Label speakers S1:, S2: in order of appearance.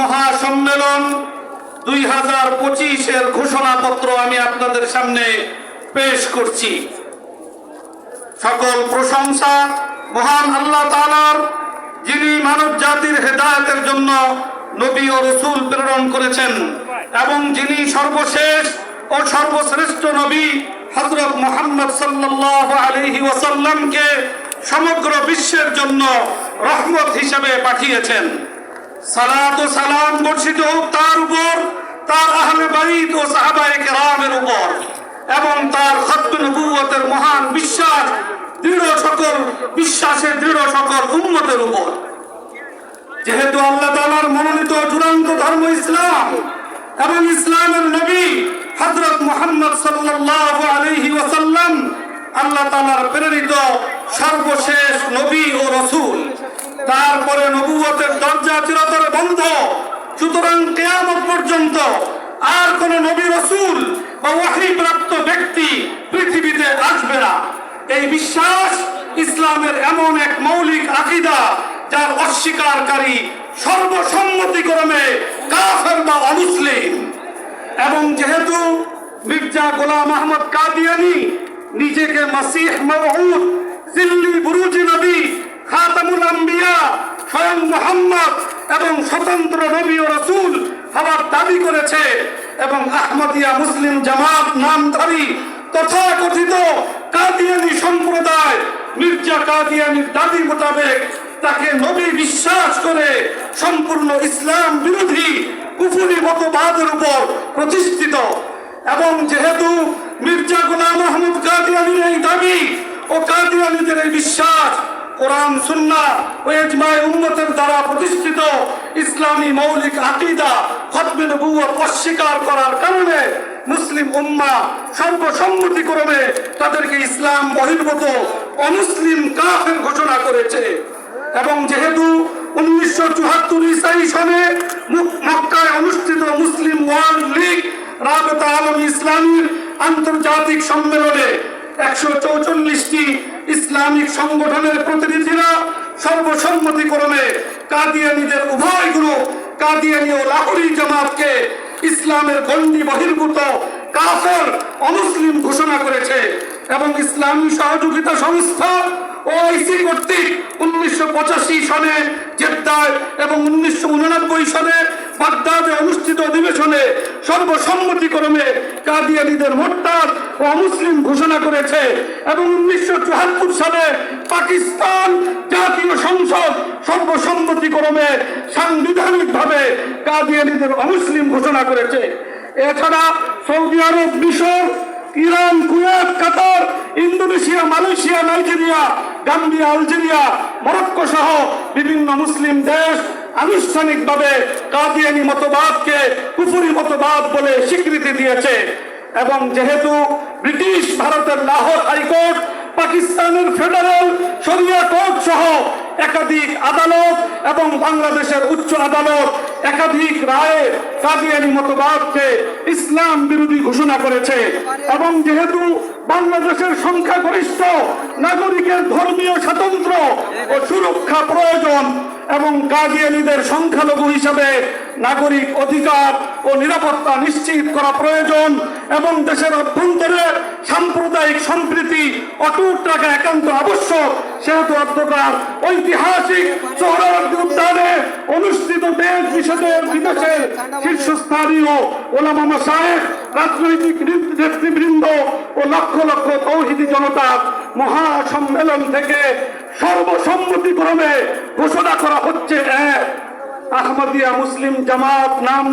S1: মহাসম্মেলন দুই হাজার পঁচিশের ঘোষণাপত্র আমি আপনাদের সামনে পেশ করছি। সকল প্রশংসা মহান আল্লাহ তাআলার, যিনি মানব জাতির হেদায়েতের জন্য নবী ও রসুল প্রেরণ করেছেন এবং যিনি সর্বশেষ ও সর্বশ্রেষ্ঠ নবী হজরত মোহাম্মদ সাল্লাল্লাহু আলাইহি ওয়াসাল্লামকে সমগ্র বিশ্বের জন্য রহমত হিসেবে পাঠিয়েছেন। সালাত ও সালাম বর্ষিত হোক তার উপর, তার আহলে বাইত ও সাহাবায়ে কেরামের উপর, এবং তার খত্ম নবুয়তের মহান বিশ্বাস, দৃঢ় সকল বিশ্বাসের দৃঢ় সকল উন্মতের উপর। যেহেতু আল্লাহ তাআলার মনোনীত চূড়ান্ত ধর্ম ইসলাম, এবং ইসলামের নবী হযরত মোহাম্মদ সাল্লাল্লাহু আলাইহি ওয়াসাল্লাম আল্লাহ তাআলার প্রেরিত সর্বশেষ নবী ও রাসূল। তারপরে নবুয়তের দরজা চিরতরে বন্ধ। সুতরাং কিয়ামত পর্যন্ত আর কোন নবী রাসূল বা ওয়াহী প্রাপ্ত ব্যক্তি পৃথিবীতে আসবে না। এই বিশ্বাস ইসলামের এমন এক মৌলিক আকীদা যার অস্বীকারী সর্বসম্মতিক্রমে কাফের বা অমুসলিম। এবং যেহেতু মির্জা গোলাম আহমদ কাদিয়ানি নিজেকে মাসিহ মবউদ জিল্লি বুরুজি নবী খাতামুল আম্বিয়া স্বয়ং মোহাম্মদ এবং স্বতন্ত্র নবী ও রসুল হওয়ার দাবি করেছে এবং আহমদিয়া মুসলিম জামাত নামধারী তথাকথিত কাদিয়ানি সম্প্রদায় মির্জা কাদিয়ানির দাবি মোতাবেক তাকে নবী বিশ্বাস করে সম্পূর্ণ ইসলাম বিরোধী কুফুরি মতবাদের উপর প্রতিষ্ঠিত। এবং যেহেতু মির্জা গোলাম মাহমুদ কাদিয়ানির এই দাবি ও কাদিয়ানিদের এই বিশ্বাস, কোরআন, সুন্না ও ইজমায়ে উম্মতের দ্বারা প্রতিষ্ঠিত ইসলামী মৌলিক আকীদা খতমে নবুয়ত অস্বীকার করার কারণে মুসলিম উম্মা সর্বসম্মতিক্রমে তাদেরকে ইসলাম বহির্ভূত অমুসলিম কাফের ঘোষণা করেছে। এবং যেহেতু উনিশশো চুয়াত্তর ইসাই সনে মক্কায় অনুষ্ঠিত মুসলিম ওয়ার্ল্ড লীগ রাবেতা আলম ইসলামীর আন্তর্জাতিক সম্মেলনে একশো চৌচল্লিশটি ইসলামিক সংগঠনের প্রতিনিধিরা সর্বসম্মতিক্রমে কাদিয়ানিদের উভয় গ্রুপ কাদিয়ানি ও লাহোরি জামাতকে ইসলামের গণ্ডি বহির্ভূত কাফের অমুসলিম ঘোষণা করেছে এবং ইসলামী সহযোগিতা সংস্থা ওআইসি কর্তৃক উনিশশো পঁচাশি সনে জেদ্দায় এবং উনিশশো উননব্বই সনে বাগদাদে অনুষ্ঠিত অধিবেশনে সর্বসম্মতিক্রমে কাদিয়ানিদের মোট্টার ও অমুসলিম ঘোষণা করেছে এবং উনিশশো চুয়াত্তর সালে পাকিস্তান জাতীয় সংসদ সর্বসম্মতিক্রমে সাংবিধানিকভাবে কাদিয়ানিদের অমুসলিম ঘোষণা করেছে। এছাড়া সৌদি আরব, মিশর, Iran, Kuwait, Qatar, Indonesia, Malaysia, Nigeria, Gambia, Algeria Morocco সহ বিভিন্ন মুসলিম দেশ আনুষ্ঠানিকভাবে কাদিয়ানি মতবাদকে কুফুরি মতবাদ বলে স্বীকৃতি দিয়েছে। এবং যেহেতু ব্রিটিশ ভারতের লাহোর হাইকোর্ট, পাকিস্তানের ফেডারেল শরিয়া কোর্ট সহ একাধিক আদালত এবং বাংলাদেশের উচ্চ আদালত একাধিক রায়ে কাদিয়ানি মতবাদকে ইসলাম বিরোধী ঘোষণা করেছে। এবং যেহেতু বাংলাদেশের সংখ্যাগরিষ্ঠ নাগরিকের ধর্মীয় স্বাতন্ত্র ও সুরক্ষা প্রয়োজন এবং কাদিয়ানিদের সংখ্যালঘু হিসাবে নাগরিক অধিকার ও নিরাপত্তা নিশ্চিত করা প্রয়োজন এবং দেশের অভ্যন্তরে সাম্প্রদায়িক সম্প্রীতি অটুট রাখা একান্ত আবশ্যক। সেহেতু অধ্যকার ঐতিহাসিক সোহরাওয়ার্দী উদ্যানে অনুষ্ঠিত দেশ বিশেষের বিদেশের শীর্ষস্থানীয় ওলামা মাসায়েখ, রাজনৈতিক নেতৃবৃন্দ ও লক্ষ লক্ষ তৌহিদি জনতার মহাসম্মেলন থেকে সর্বসম্মতিক্রমে ঘোষণা করা হচ্ছে এক। আহমদিয়া মুসলিম জামাত নাম